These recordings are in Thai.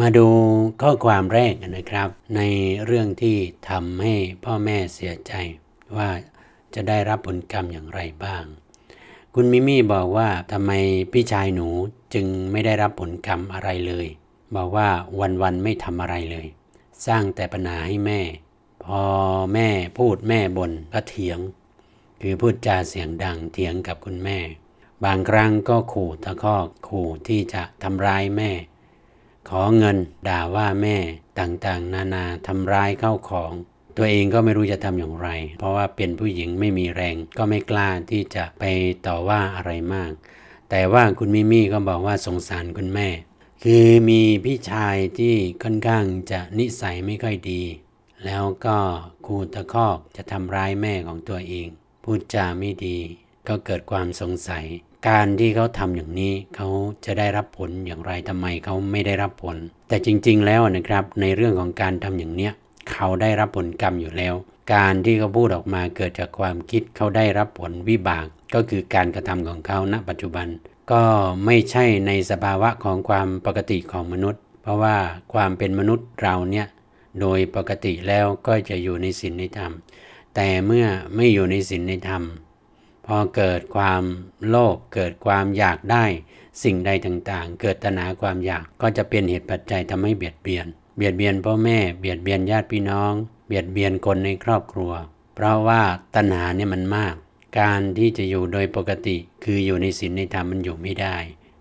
มาดูข้อความแรกนะครับ ในเรื่องที่ทำให้พ่อแม่เสียใจ ว่าจะได้รับผลกรรมอย่างไรบ้าง คุณมิมี่บอกว่าทำไมพี่ชายหนูจึงไม่ได้รับผลกรรมอะไรเลย บอกว่าวันๆไม่ทำอะไรเลย สร้างแต่ปัญหาให้แม่ พอแม่พูดแม่บน่นก็เถียง คือพูดจาเสียงดังเถียงกับคุณแม่ บางครั้งก็ขู่ตะคอกขู่ที่จะทำร้ายแม่ ขอเงินด่าว่าแม่ต่างๆ นานาทำร้ายเข้าของ ตัวเองก็ไม่รู้จะทำอย่างไร เพราะว่าเป็นผู้หญิงไม่มีแรง ก็ไม่กล้าที่จะไปต่อว่าอะไรมาก แต่ว่าคุณมิมี่ก็บอกว่าสงสารคุณแม่ คือมีพี่ชายที่ค่อนข้างจะนิสัยไม่ค่อยดี แล้วก็คูตะคอกจะทำร้ายแม่ของตัวเอง พูดจาไม่ดี ก็เกิดความสงสัย การที่เขาทำอย่างนี้เขาจะได้รับผลอย่างไรทำไมเขาไม่ได้รับผล แต่จริง ๆ แล้วนะครับในเรื่องของการทำอย่างเนี้ยเขาได้รับผลกรรมอยู่แล้ว การที่เขาพูดออกมาเกิดจากความคิดเขาได้รับผลวิบาก ก็คือการกระทำของเขาณ ปัจจุบัน ก็ไม่ใช่ในสภาวะของความปกติของมนุษย์ เพราะว่าความเป็นมนุษย์เราเนี่ยโดยปกติแล้วก็จะอยู่ในศีลในธรรม แต่เมื่อไม่อยู่ในศีลในธรรม พอเกิดความโลภเกิดความอยากได้สิ่งใดต่างๆ เกิดตนาความอยากก็จะเป็นเหตุปัจจัยทำให้เบียดเบียน เบียดเบียนพ่อแม่ เบียดเบียนญาติพี่น้อง เบียดเบียนคนในครอบครัว เพราะว่าตัณหาเนี่ยมันมาก การที่จะอยู่โดยปกติคืออยู่ในศีลในธรรมมันอยู่ไม่ได้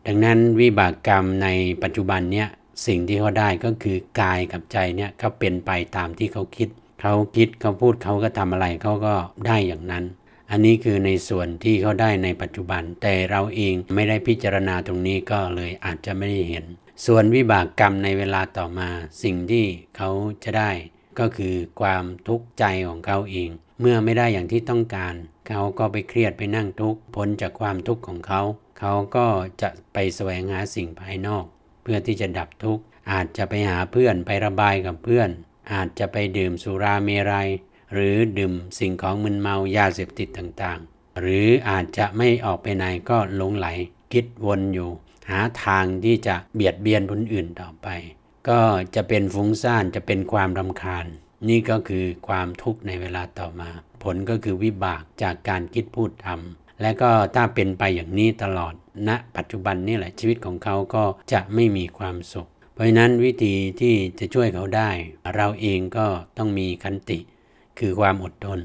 ดังนั้นวิบากกรรมในปัจจุบันเนี่ยสิ่งที่เขาได้ก็คือกายกับใจเนี่ยเขาเป็นไปตามที่เขาคิด เขาคิดเขาพูดเขาก็ทำอะไรเขาก็ได้อย่างนั้น อันนี้คือในส่วนที่เขาได้ในปัจจุบัน แต่เราเองไม่ได้พิจารณาตรงนี้ก็เลยอาจจะไม่ได้เห็น ส่วนวิบากกรรมในเวลาต่อมา สิ่งที่เขาจะได้ ก็คือความทุกข์ใจของเขาเอง เมื่อไม่ได้อย่างที่ต้องการ เขาก็ไปเครียดไปนั่งทุกข์พ้นจากความทุกข์ของเขา เขาก็จะไปแสวงหาสิ่งภายนอก เพื่อที่จะดับทุกข์อาจจะไปหาเพื่อนไประบายกับเพื่อน อาจจะไปดื่มสุราเมรัย หรือดื่มสิ่งของมึนเมายาเสพติดต่างๆ หรืออาจจะไม่ออกไปไหนก็หลงไหลคิดวนอยู่ หาทางที่จะเบียดเบียนคนอื่นต่อไป ก็จะเป็นฟุ้งซ่านจะเป็นความรำคาญ นี่ก็คือความทุกข์ในเวลาต่อมา ผลก็คือวิบากจากการคิดพูดทำและก็ถ้าเป็นไปอย่างนี้ตลอดณนะปัจจุบันนี่แหละชีวิตของเขาก็จะไม่มีความสุข เพราะฉะนั้นวิธีที่จะช่วยเขาได้ เราเองก็ต้องมีคันติ คือความอดทน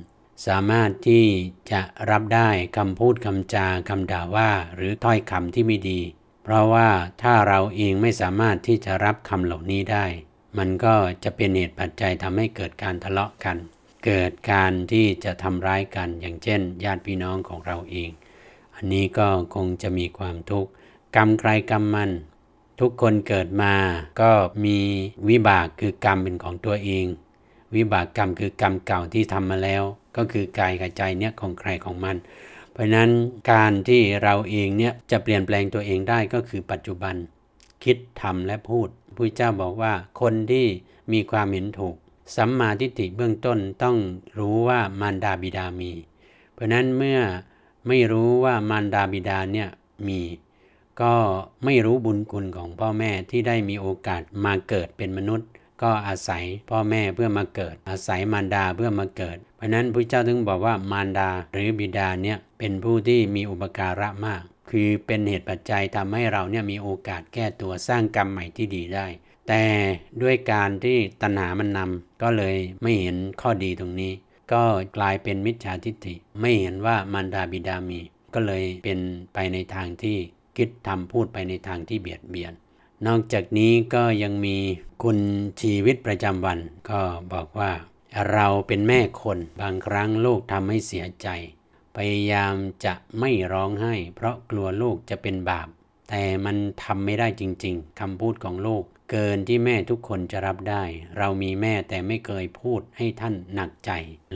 สามารถที่จะรับได้คำพูดคำจาคำด่าว่า หรือถ้อยคำที่ไม่ดี เพราะว่าถ้าเราเองไม่สามารถที่จะรับคำเหล่านี้ได้ มันก็จะเป็นเหตุปัจจัยทำให้เกิดการทะเลาะกัน เกิดการที่จะทำร้ายกันอย่างเช่น ญาติพี่น้องของเราเอง อันนี้ก็คงจะมีความทุกข์กรรมใครกรรมมันทุกคนเกิดมาก็มีวิบากคือกรรมเป็นของตัวเอง วิบากกรรมคือกรรมเก่าที่ทำมาแล้ว ก็คือกายกับใจเนี่ยของใครของมัน เพราะนั้นการที่เราเองเนี่ยจะเปลี่ยนแปลงตัวเองได้ก็คือปัจจุบัน คิดทำและพูดผู้เจ้าบอกว่าคนที่มีความเห็นถูกสัมมาทิฏฐิเบื้องต้นต้องรู้ว่ามารดาบิดามี เพราะนั้นเมื่อไม่รู้ว่ามารดาบิดาเนี่ยมี ก็ไม่รู้บุญคุณของพ่อแม่ที่ได้มีโอกาสมาเกิดเป็นมนุษย์ ก็อาศัยพ่อแม่เพื่อมาเกิด อาศัยมารดาเพื่อมาเกิด เพราะนั้นพระเจ้าถึงบอกว่ามารดาหรือบิดาเนี่ยเป็นผู้ที่มีอุปการะมาก คือเป็นเหตุปัจจัยทำให้เราเนี่ยมีโอกาสแก้ตัวสร้างกรรมใหม่ที่ดีได้ แต่ด้วยการที่ตัณหามันนำก็เลยไม่เห็นข้อดีตรงนี้ ก็กลายเป็นมิจฉาทิฏฐิ ไม่เห็นว่ามารดาบิดามี ก็เลยเป็นไปในทางที่คิดทำพูดไปในทางที่เบียดเบียน นอกจากนี้ก็ยังมีคุณชีวิตประจำวัน ก็บอกว่า เราเป็นแม่คนบางครั้งลูกทำให้เสียใจ พยายามจะไม่ร้องไห้ เพราะกลัวลูกจะเป็นบาป แต่มันทำไม่ได้จริง ๆคำพูดของลูกเกินที่แม่ทุกคนจะรับได้ เรามีแม่แต่ไม่เคยพูดให้ท่านหนักใจ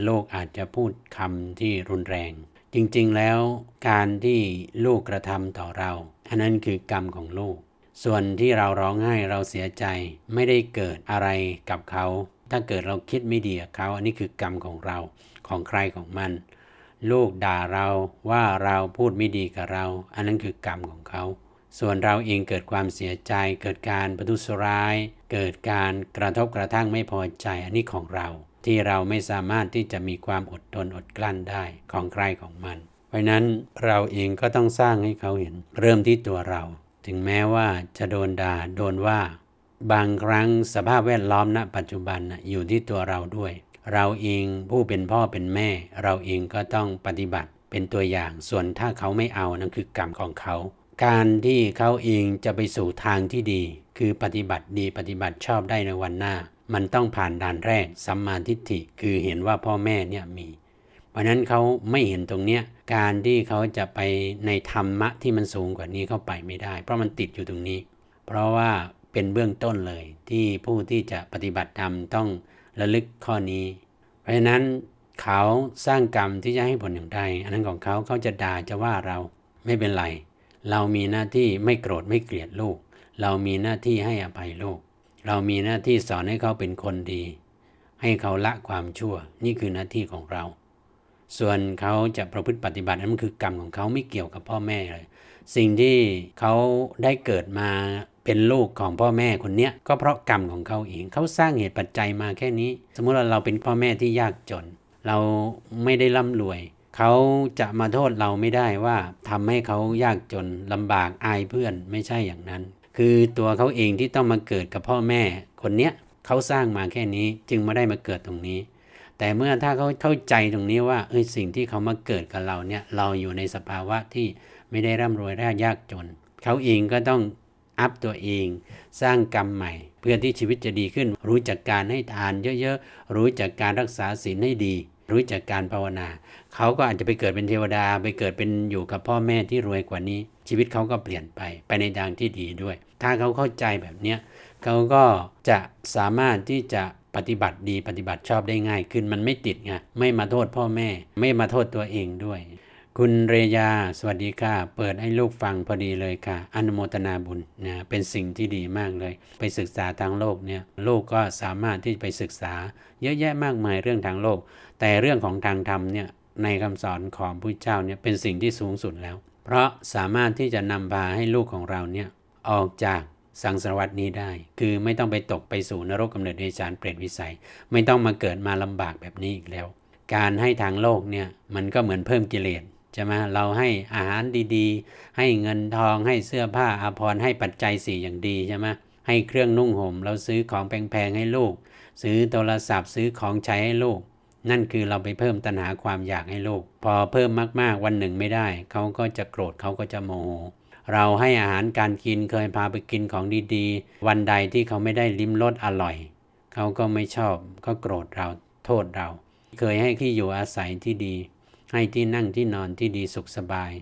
โลกอาจจะพูดคำที่รุนแรง จริงๆแล้วการที่ลูกกระทำต่อเรา อันนั้นคือกรรมของลูก ส่วนที่เราร้องไห้เราเสียใจไม่ได้เกิดอะไรกับเขา ถ้าเกิดเราคิดไม่ดีกับเขาอันนี้คือกรรมของเราของใครของมัน ลูกด่าเราว่าเราพูดไม่ดีกับเรา อันนั้นคือกรรมของเขา ส่วนเราเองเกิดความเสียใจ เกิดการประทุษร้าย เกิดการกระทบกระทั่งไม่พอใจอันนี้ของเรา ที่เราไม่สามารถที่จะมีความอดทนอดกลั้นได้ของใครของมัน เพราะนั้นเราเองก็ต้องสร้างให้เขาเห็น เริ่มที่ตัวเรา ถึงแม้ว่าจะโดนด่าโดนว่า บางครั้งสภาพแวดล้อมณปัจจุบันอยู่ที่ตัวเราด้วย เราเองผู้เป็นพ่อเป็นแม่ เราเองก็ต้องปฏิบัติเป็นตัวอย่างส่วนถ้าเขาไม่เอานั่นคือกรรมของเขา การที่เขาเองจะไปสู่ทางที่ดี คือปฏิบัติดีปฏิบัติชอบได้ในวันหน้า มันต้องผ่านด่านแรกสัมมาทิฏฐิคือเห็นว่าพ่อแม่เนี่ยมี เพราะนั้นเขาไม่เห็นตรงเนี้ยการที่เขาจะไปในธรรมะที่มันสูงกว่านี้เข้าไปไม่ได้ เพราะมันติดอยู่ตรงนี้ เพราะว่าเป็นเบื้องต้นเลยที่ผู้ที่จะปฏิบัติธรรมต้องระลึกข้อนี้ เพราะฉะนั้นเขาสร้างกรรมที่จะให้ผลอย่างใดอันนั้นของเขาเขาจะด่าจะว่าเราไม่เป็นไร เรามีหน้าที่ไม่โกรธไม่เกลียดลูก เรามีหน้าที่ให้อภัยลูก เรามีหน้าที่สอนให้เขาเป็นคนดี ให้เขาละความชั่ว นี่คือหน้าที่ของเรา ส่วนเขาจะประพฤติปฏิบัตินั้นมันคือกรรมของเขาไม่เกี่ยวกับพ่อแม่เลย สิ่งที่เขาได้เกิดมาเป็นลูกของพ่อแม่คนเนี้ยก็เพราะกรรมของเขาเองเขาสร้างเหตุปัจจัยมาแค่นี้ สมมุติว่าเราเป็นพ่อแม่ที่ยากจน เราไม่ได้ร่ำรวยเขาจะมาโทษเราไม่ได้ว่าทำให้เขายากจนลำบากอายเพื่อนไม่ใช่อย่างนั้น คือตัวเขาเองที่ต้องมาเกิดกับพ่อแม่คนเนี้ยเขาสร้างมาแค่นี้จึงไมาได้มาเกิดตรงนี้ แต่เมื่อถ้าเขาเข้าใจตรงนี้ว่าเอ้ยสิ่งที่เขามาเกิดกับเราเนี่ยเราอยู่ในสภาวะที่ไม่ได้ร่ำรวยและยากจน เขาเองก็ต้องอัพตัวเอง สร้างกรรมใหม่ เพื่อที่ชีวิตจะดีขึ้น รู้จักการให้ทานเยอะๆ รู้จักการรักษาศีลให้ดี รู้จักการภาวนา เขาก็อาจจะไปเกิดเป็นเทวดา ไปเกิดเป็นอยู่กับพ่อแม่ที่รวยกว่านี้ ชีวิตเขาก็เปลี่ยนไปไปในทางที่ดีด้วย ถ้าเขาเข้าใจแบบเนี้ยเขาก็จะสามารถที่จะ ปฏิบัติดีปฏิบัติชอบได้ง่ายขึ้นมันไม่ติดไงไม่มาโทษพ่อแม่ ไม่มาโทษตัวเองด้วย คุณเรยา สวัสดีค่ะ เปิดให้ลูกฟังพอดีเลยค่ะ อนุโมทนาบุญนะเป็นสิ่งที่ดีมากเลย ไปศึกษาทางโลกเนี่ยลูกก็สามารถที่ไปศึกษา เยอะแยะมากมายเรื่องทางโลก แต่เรื่องของทางธรรมเนี่ยในคำสอนของพระเจ้าเนี่ยเป็นสิ่งที่สูงสุดแล้ว เพราะสามารถที่จะนำพาให้ลูกของเราเนี่ยออกจาก สังสารวัตนี้ได้ คือไม่ต้องไปตกไปสู่นรกกำเนิดเดชานเปรตวิสัย ไม่ต้องมาเกิดมาลำบากแบบนี้อีกแล้ว การให้ทางโลกเนี่ยมันก็เหมือนเพิ่มกิเลสใช่ไหมเราให้อาหารดีๆ ให้เงินทองให้เสื้อผ้าอาภรณ์ให้ปัจจัยสี่อย่างดีใช่ไหมให้เครื่องนุ่งห่มเราซื้อของแพงๆให้ลูก ซื้อโทรศัพท์ซื้อของใช้ให้ลูก นั่นคือเราไปเพิ่มตัณหาความอยากให้ลูก พอเพิ่มมากๆวันหนึ่งไม่ได้ เขาก็จะโกรธเขาก็จะโมโห เราให้อาหารการกินเคยพาไปกินของดีๆ วันใดที่เขาไม่ได้ลิ้มรสอร่อย เขาก็ไม่ชอบก็โกรธเราโทษเรา เคยให้ที่อยู่อาศัยที่ดี ให้ที่นั่งที่นอนที่ดีสุขสบาย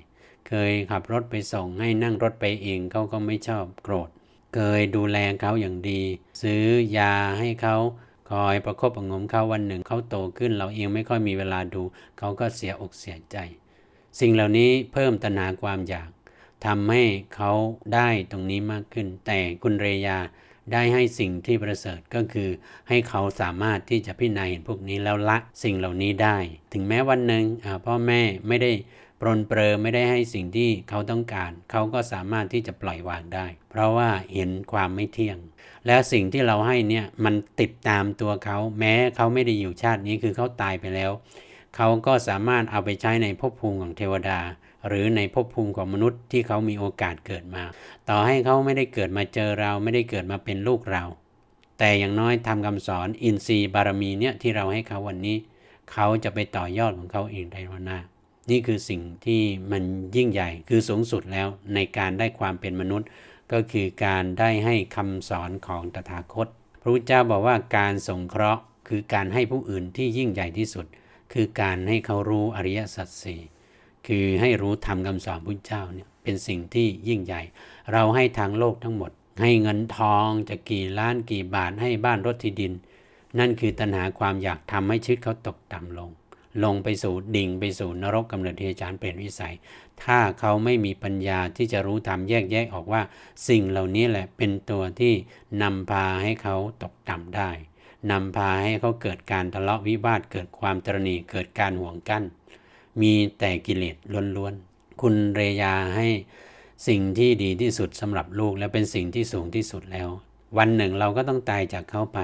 เคยขับรถไปส่งให้นั่งรถไปเองเขาก็ไม่ชอบโกรธ เคยดูแลเขาอย่างดี ซื้อยาให้เขาคอยประคบประงมเขาวันหนึ่งเขาโตขึ้น เราเองไม่ค่อยมีเวลาดู เขาก็เสียอกเสียใจ สิ่งเหล่านี้เพิ่มตัณหาความอยาก ทำให้เขาได้ตรงนี้มากขึ้น แต่คุณเรยาได้ให้สิ่งที่ประเสริฐก็คือ ให้เขาสามารถที่จะพิจารณาเห็นพวกนี้แล้วละสิ่งเหล่านี้ได้ ถึงแม้วันหนึ่งพ่อแม่ไม่ได้ปรนเปรอไม่ได้ให้สิ่งที่เขาต้องการ เขาก็สามารถที่จะปล่อยวางได้ เพราะว่าเห็นความไม่เที่ยง และสิ่งที่เราให้เนี่ยมันติดตามตัวเขา แม้เขาไม่ได้อยู่ชาตินี้คือเขาตายไปแล้ว เขาก็สามารถเอาไปใช้ในภพภูมิของเทวดา หรือในภพภูมิของมนุษย์ที่เขามีโอกาสเกิดมา ต่อให้เขาไม่ได้เกิดมาเจอเราไม่ได้เกิดมาเป็นลูกเรา แต่อย่างน้อยทำคำสอนอินทรีย์บารมีเนี่ยที่เราให้เขาวันนี้ เขาจะไปต่อยอดของเขาเองในวันหน้านี่คือสิ่งที่มันยิ่งใหญ่คือสูงสุดแล้วในการได้ความเป็นมนุษย์ ก็คือการได้ให้คำสอนของตถาคต พระพุทธเจ้าบอกว่าการสงเคราะห์ คือการให้ผู้อื่นที่ยิ่งใหญ่ที่สุด คือการให้เขารู้อริยสัจสี่ คือให้รู้ธรรมคำสอนพุทธเจ้าเนี่ยเป็นสิ่งที่ยิ่งใหญ่ เราให้ทางโลกทั้งหมด ให้เงินทองจะกี่ล้านกี่บาทให้บ้านรถที่ดิน นั่นคือตัณหาความอยากทำให้ชีวิตเขาตกต่ำลง ลงไปสู่ดิ่งไปสู่นรกกำเนิดเทจานเปลี่ยนวิสัย ถ้าเขาไม่มีปัญญาที่จะรู้ธรรมแยกแยกออกว่า สิ่งเหล่านี้แหละเป็นตัวที่นำพาให้เขาตกต่ำได้นำพาให้เขาเกิดการทะเลาะวิวาทเกิดความตรณีเกิดการห่วงกั้น มีแต่กิเลสล้วนๆ คุณเรยาให้สิ่งที่ดีที่สุดสำหรับลูกและเป็นสิ่งที่สูงที่สุดแล้ว วันหนึ่งเราก็ต้องตายจากเขาไป